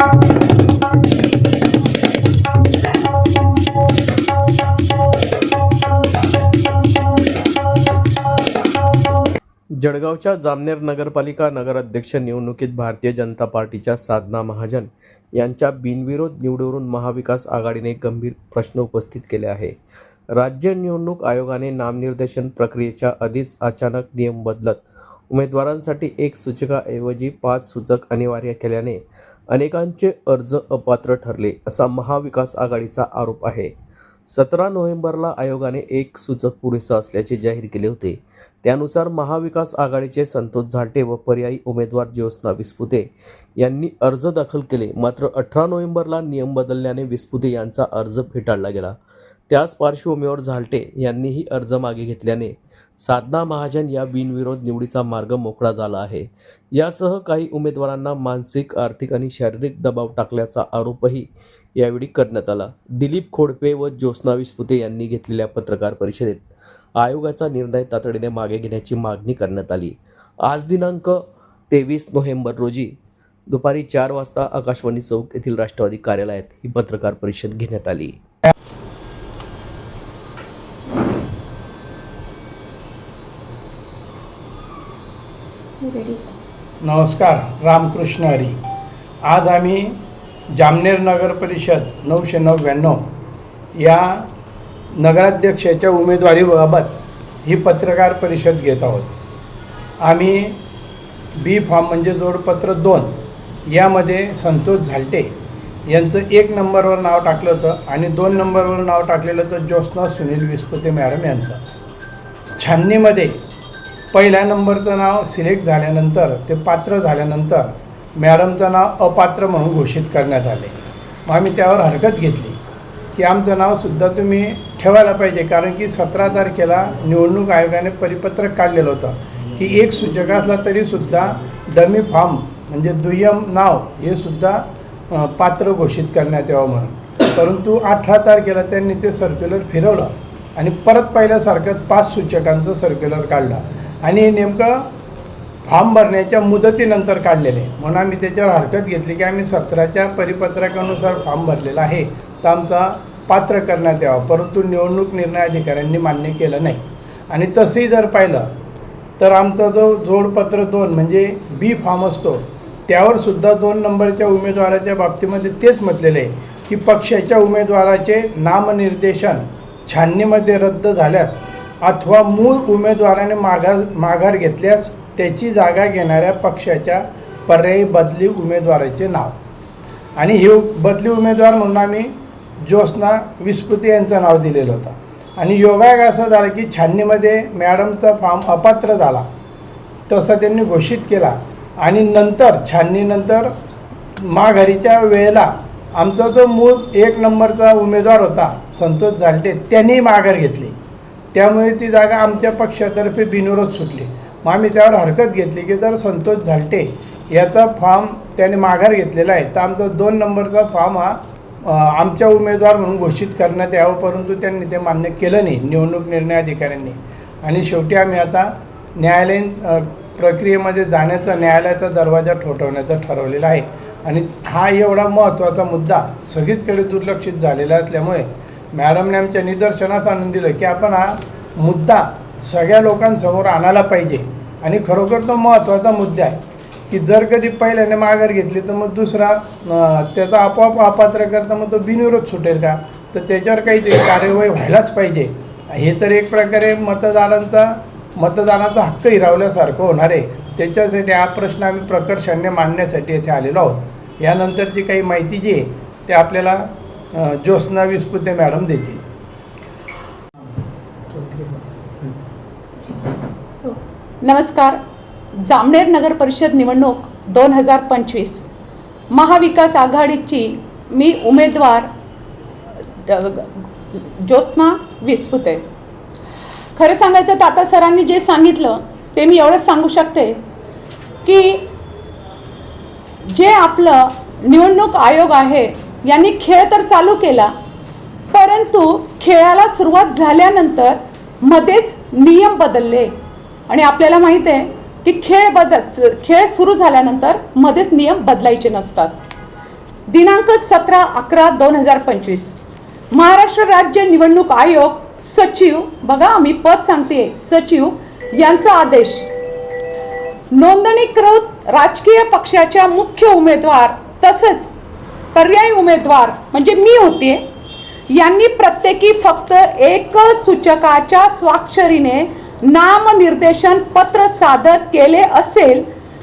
जळगावच्या जामनेर नगरपालिका नगराध्यक्ष निवडणुकीत भारतीय जनता पार्टीच्या साधना महाजन यांच्या बिनविरोध निवडवरून महाविकास आघाडीने गंभीर प्रश्न उपस्थित केले आहे. राज्य निवडणूक आयोगाने नामनिर्देशन प्रक्रियेच्या आधीच अचानक नियम बदलत उमेदवारांसाठी एक सूचकाऐवजी पाच सूचक अनिवार्य केल्याने अनेकांचे अर्ज अपात्र ठरले असा महाविकास आघाडीचा आरोप आहे. सतरा नोव्हेंबरला आयोगाने एक सूचक पुरेसं असल्याचे जाहीर केले होते. त्यानुसार महाविकास आघाडीचे संतोष झाल्टे व पर्यायी उमेदवार ज्योत्स्ना विस्पुते यांनी अर्ज दाखल केले. मात्र अठरा नोव्हेंबरला नियम बदलल्याने विस्पुते यांचा अर्ज फेटाळला गेला. त्याच पार्श्वभूमीवर झालटे यांनीही अर्ज मागे घेतल्याने साधना महाजन या बिनविरोध निवडीचा मार्ग मोकळा झाला आहे. यासह काही उमेदवारांना मानसिक आर्थिक आणि शारीरिक दबाव टाकल्याचा आरोपही यावेळी करण्यात आला. दिलीप खोडपे व ज्योत्स्ना विस्पुते यांनी घेतलेल्या पत्रकार परिषदेत आयोगाचा निर्णय तातडीने मागे घेण्याची मागणी करण्यात आली. आज दिनांक तेवीस नोव्हेंबर रोजी दुपारी चार वाजता आकाशवाणी चौक येथील राष्ट्रवादी कार्यालयात ही पत्रकार परिषद घेण्यात आली. नमस्कार रामकृष्ण हरी. आज आम्ही जामनेर नगर परिषद नऊशे नव्याण्णव या नगराध्यक्षाच्या उमेदवारीबाबत ही पत्रकार परिषद घेत आहोत. आम्ही बी फॉर्म म्हणजे जोडपत्र दोन यामध्ये संतोष झालटे यांचं एक नंबरवर नाव टाकलं होतं आणि दोन नंबरवर नाव टाकलेलं होतं ज्योत्स्ना सुनील विस्पुते मॅडम यांचं. छाननीमध्ये पहिल्या नंबरचं नाव सिलेक्ट झाल्यानंतर ते पात्र झाल्यानंतर मॅडमचं नाव अपात्र म्हणून घोषित करण्यात आले. मग आम्ही त्यावर हरकत घेतली. की आमचं नावसुद्धा तुम्ही ठेवायला पाहिजे कारण की सतरा तारखेला निवडणूक आयोगाने परिपत्रक काढलेलं होतं. की एक सूचक असला तरीसुद्धा डमी फॉर्म म्हणजे दुय्यम नाव हे सुद्धा पात्र घोषित करण्यात यावं म्हणून. परंतु अठरा तारखेला त्यांनी ते सर्क्युलर फिरवलं आणि परत पहिल्यासारखंच पाच सूचकांचं सर्क्युलर काढलं. आणि हे नेमकं फॉर्म भरण्याच्या मुदतीनंतर काढलेले. म्हणून आम्ही त्याच्यावर हरकत घेतली की आम्ही सत्राच्या परिपत्रकानुसार फॉर्म भरलेला आहे. तर आमचा पात्र करण्यात यावा. परंतु निवडणूक निर्णय अधिकाऱ्यांनी मान्य केलं नाही. आणि तसंही जर पाहिलं तर आमचा जो जोडपत्र दोन म्हणजे बी फॉर्म असतो त्यावर सुद्धा दोन नंबरच्या उमेदवाराच्या बाबतीमध्ये तेच म्हटलेलं आहे की पक्षाच्या उमेदवाराचे नामनिर्देशन छाननीमध्ये रद्द झाल्यास अथवा मूळ उमेदवाराने माघार माघार घेतल्यास त्याची जागा घेणाऱ्या पक्षाच्या पर्यायी बदली उमेदवाराचे नाव. आणि हे बदली उमेदवार म्हणून आम्ही ज्योत्स्ना विस्पृती यांचं नाव दिलेलं होतं. आणि योगायोग असं झालं की छाननीमध्ये मॅडमचा फॉर्म अपात्र झाला. तसं त्यांनी घोषित केला. आणि नंतर छाननीनंतर माघारीच्या वेळेला आमचा जो मूळ एक नंबरचा उमेदवार होता संतोष झालटे त्यांनी माघार घेतली. त्यामुळे ती जागा आमच्या पक्षातर्फे बिनविरोध सुटली. मग आम्ही त्यावर हरकत घेतली की जर संतोष झालटे याचा फॉर्म त्याने माघार घेतलेला आहे तर आमचा दोन नंबरचा फॉर्म हा आमच्या उमेदवार म्हणून घोषित करण्यात यावं परंतु त्यांनी ते मान्य केलं नाही निवडणूक निर्णय अधिकाऱ्यांनी. आणि शेवटी आम्ही आता न्यायालयीन प्रक्रियेमध्ये जाण्याचा न्यायालयाचा दरवाजा ठोठवण्याचा ठरवलेला आहे. आणि हा एवढा महत्त्वाचा मुद्दा सगळीचकडे दुर्लक्षित झालेला असल्यामुळे मॅडमने आमच्या निदर्शनास आणून दिलं की आपण हा मुद्दा सगळ्या लोकांसमोर आणायला पाहिजे. आणि खरोखर तो महत्त्वाचा मुद्दा आहे. की जर कधी पहिल्याने माघार घेतली तर मग दुसरा त्याचा आपोआप अपात्र करता मग तो बिनविरोध सुटेल का? तर त्याच्यावर काही कार्यवाही व्हायलाच पाहिजे. हे तर एक प्रकारे मतदारांचा मतदानाचा हक्क हिरावल्यासारखं होणार आहे. त्याच्यासाठी हा प्रश्न आम्ही प्रकर्षाने मांडण्यासाठी येथे आलेलो आहोत. यानंतरची काही माहिती जी आहे ते आपल्याला ज्योत्स्ना विस्पुते मॅडम देतील. नमस्कार. जामनेर नगर परिषद निवडणूक दोन हजार पंचवीस. महाविकास आघाडीची मी उमेदवार ज्योत्स्ना विस्पुते खरं सांगायचं तर आता सरांनी जे सांगितलं ते मी एवढंच सांगू शकते की जे आपलं निवडणूक आयोग आहे यांनी खेळ तर चालू केला परंतु खेळाला सुरुवात झाल्यानंतर मध्येच नियम बदलले. आणि आपल्याला माहीत आहे की खेळ बदल खेळ सुरू झाल्यानंतर मध्येच नियम बदलायचे नसतात. दिनांक सतरा अकरा दोन हजार पंचवीस. महाराष्ट्र राज्य निवडणूक आयोग सचिव बघा आम्ही पद सांगते सचिव यांचा आदेश. नोंदणीकृत राजकीय पक्षाच्या मुख्य उमेदवार तसंच पर्यायी उमेदवार म्हणजे मी होते यांनी प्रत्येकी फक्त एक सूचकाच्या स्वाक्षरीने नामनिर्देशन पत्र सादर केले असेल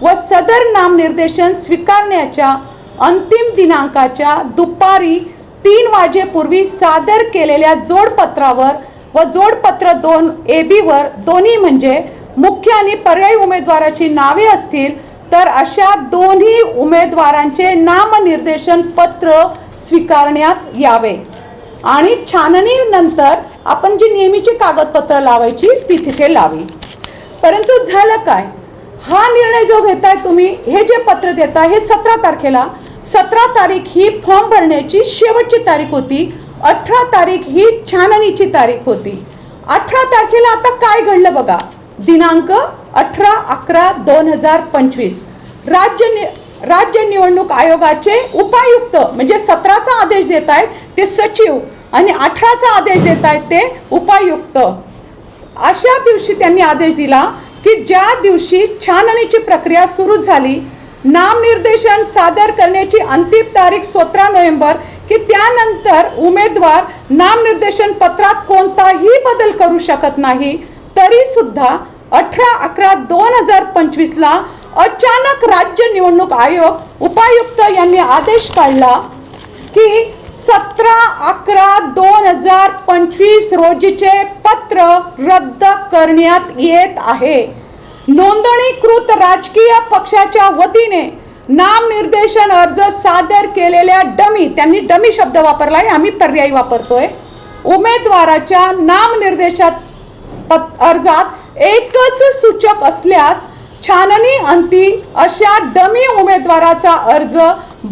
व सदर नामनिर्देशन स्वीकारण्याच्या अंतिम दिनांकाच्या दुपारी तीन वाजेपूर्वी सादर केलेल्या जोडपत्रावर व जोडपत्र दोन ए बीवर दोन्ही म्हणजे मुख्य आणि पर्यायी उमेदवाराची नावे असतील तर अशा दोन्ही उमेदवारांचे नामनिर्देशन पत्र स्वीकारण्यात यावे. आणि छाननीनंतर आपण जी नेहमीची कागदपत्र लावायची ती तिथे लावी. परंतु झालं काय? हा निर्णय जो घेताय तुम्ही हे जे पत्र देताय हे सतरा तारखेला. सतरा तारीख ही फॉर्म भरण्याची शेवटची तारीख होती. अठरा तारीख ही छाननीची तारीख होती. अठरा तारखेला आता काय घडलं बघा? दिनांक अठरा अकरा दोन हजार पंचवीस. राज्य नि राज्य निवडणूक आयोगाचे उपायुक्त म्हणजे सतराचा आदेश देत आहेत ते सचिव आणि अठराचा आदेश देत आहेत ते उपायुक्त. अशा दिवशी त्यांनी आदेश दिला की ज्या दिवशी छाननीची प्रक्रिया सुरू झाली नामनिर्देशन सादर करण्याची अंतिम तारीख सतरा नोव्हेंबर की त्यानंतर उमेदवार नामनिर्देशन पत्रात कोणताही बदल करू शकत नाही तरी सुद्धा अठरा अकरा दोन हजार पंचवीसला अचानक राज्य निवडणूक आयोग उपायुक्त यांनी आदेश काढला की सतरा अकरा दोन हजार पंचवीस रोजीचे पत्र रद्द करण्यात येत आहे. नोंदणीकृत राजकीय पक्षाच्या वतीने नामनिर्देशन अर्ज सादर केलेल्या डमी त्यांनी डमी शब्द वापरला आहे आम्ही पर्यायी वापरतोय उमेदवाराच्या नामनिर्देशात पत अर्जात एकच सूचक असल्यास छाननी अंती अशा डमी उमेदवाराचा अर्ज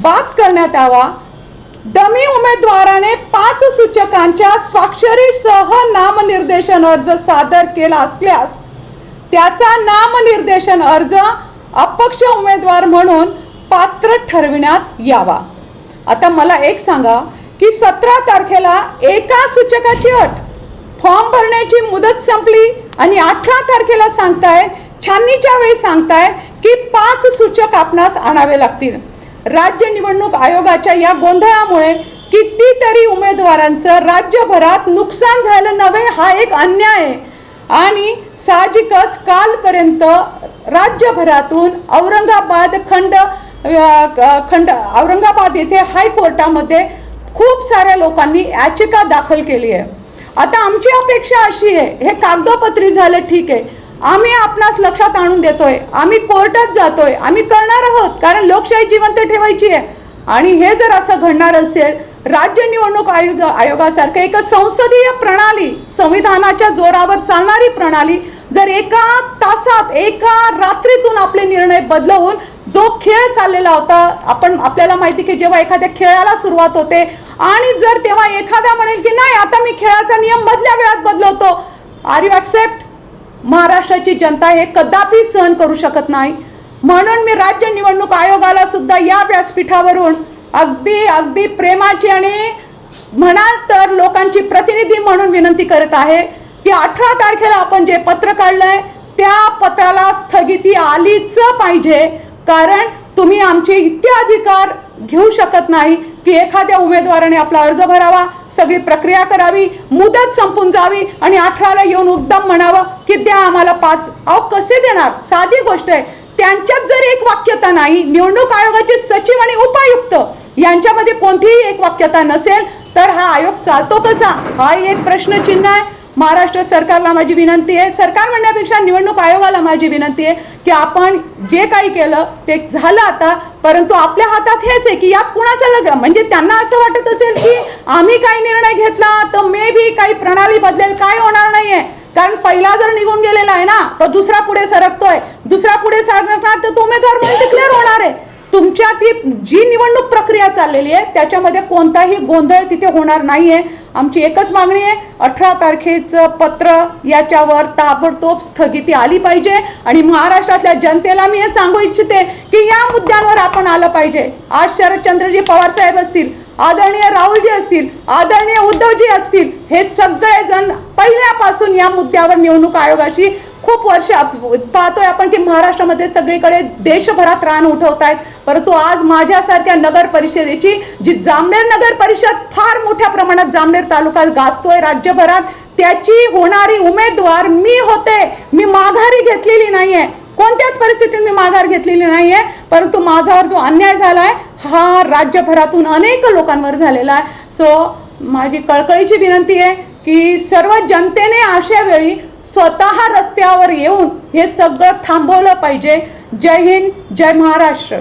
बाद करण्यात यावा. डमी उमेदवाराने पाच सूचकांच्या स्वाक्षरीसह नामनिर्देशन अर्ज सादर केला असल्यास त्याचा नामनिर्देशन अर्ज अपक्ष उमेदवार म्हणून पात्र ठरविण्यात यावा. आता मला एक सांगा की सतरा तारखेला एका सूचकाची अट फॉर्म भरण्याची मुदत संपली आणि अठरा तारखेला सांगताय छाननीच्या वेळी सांगताय की पाच सूचक आपणास आणावे लागतील. राज्य निवडणूक आयोगाच्या या गोंधळामुळे कितीतरी उमेदवारांचं राज्यभरात नुकसान झालं नव्हे हा एक अन्याय आहे. आणि साहजिकच कालपर्यंत राज्यभरातून औरंगाबाद खंड खंड औरंगाबाद येथे हायकोर्टामध्ये खूप साऱ्या लोकांनी याचिका दाखल केली आहे. आता आमची अपेक्षा अशी आहे हे कागदोपत्री झालं ठीक आहे. आम्ही आपणास लक्षात आणून देतोय आम्ही कोर्टात जातोय आम्ही करणार आहोत कारण लोकशाही जिवंत ठेवायची आहे. आणि हे जर असं घडणार असेल राज्य निवडणूक आयोग आयोगासारखं एक संसदीय प्रणाली संविधानाच्या जोरावर चालणारी प्रणाली जर एका तासात एका रात्रीतून आपले निर्णय बदलवून जो खेळ चाललेला होता आपण आपल्याला माहिती की जेव्हा एखाद्या खेळाला सुरुवात होते आणि जर तेव्हा एखादा म्हणेल की नाही आता मी खेळाचा नियम मधल्या वेळात बदलवतो. आर यू ॲक्सेप्ट महाराष्ट्राची जनता हे कदापि सहन करू शकत नाही. म्हणून मी राज्य निवडणूक आयोगाला सुद्धा या व्यासपीठावरून अगदी अगदी प्रेमाची आणि म्हणाल तर लोकांची प्रतिनिधी म्हणून विनंती करत आहे की अठरा तारखेला आपण जे पत्र काढलंय त्या पत्राला स्थगिती आलीच पाहिजे. कारण तुम्ही आमचे इतके अधिकार घेऊ शकत नाही की एखाद्या उमेदवाराने आपला अर्ज भरावा सगळी प्रक्रिया करावी मुदत संपून जावी आणि अठराला येऊन उद्दम म्हणावं की द्या आम्हाला पाच अहो कसे देणार? साधी गोष्ट आहे. त्यांच्यात जर एक वाक्यता नाही निवडणूक आयोगाचे सचिव आणि उपायुक्त यांच्यामध्ये कोणतीही एक वाक्यता नसेल तर हा आयोग चालतो कसा? हा एक प्रश्नचिन्ह आहे. महाराष्ट्र सरकारला माझी विनंती आहे. सरकार म्हणण्यापेक्षा निवडणूक आयोगाला माझी विनंती आहे की आपण जे काही केलं ते झालं आता परंतु आपल्या हातात हेच आहे की यात कुणाचं लग्न? म्हणजे त्यांना असं वाटत असेल की आम्ही काही निर्णय घेतला तर मे बी काही प्रणाली बदलेल काय होणार नाही आहे कारण पहिला जर निघून गेलेला आहे ना तर दुसरा पुढे सरकतोय. दुसरा पुढे सरकणार तर तो उमेदवार म्हणून डिक्लेअर होणार आहे. तुमच्या ती जी निवडणूक प्रक्रिया चाललेली आहे त्याच्यामध्ये कोणताही गोंधळ तिथे होणार नाही आहे आमची एकच मागणी आहे अठरा तारखेचं पत्र याच्यावर ताबडतोब स्थगिती आली पाहिजे आणि महाराष्ट्रातल्या जनतेला मी हे सांगू इच्छिते की या मुद्द्यांवर आपण आलं पाहिजे. आज शरदचंद्रजी पवार साहेब असतील आदरणीय राहुलजी असतील आदरणीय उद्धवजी असतील हे सगळेजण पहिल्यापासून या मुद्द्यावर निवडणूक आयोगाशी खूप वर्ष पाहतोय आपण की महाराष्ट्रामध्ये सगळीकडे देशभरात रान उठवत आहेत परंतु आज माझ्यासारख्या नगर परिषदेची जी जामनेर नगर परिषद फार मोठ्या प्रमाणात जामनेर तालुका गाजतोय राज्यभरात त्याची होणारी उमेदवार मी होते. मी माघारी घेतलेली नाही आहे कोणत्याच परिस्थितीत मी माघार घेतलेली नाही आहे परंतु माझ्यावर जो अन्याय झाला आहे हा राज्यभरातून अनेक लोकांवर झालेला आहे. सो माझी कळकळीची विनंती आहे की सर्व जनतेने अशा वेळी स्वतः रस्त्यावर येऊन हे सगळं थांबवलं पाहिजे. जय हिंद जय महाराष्ट्र.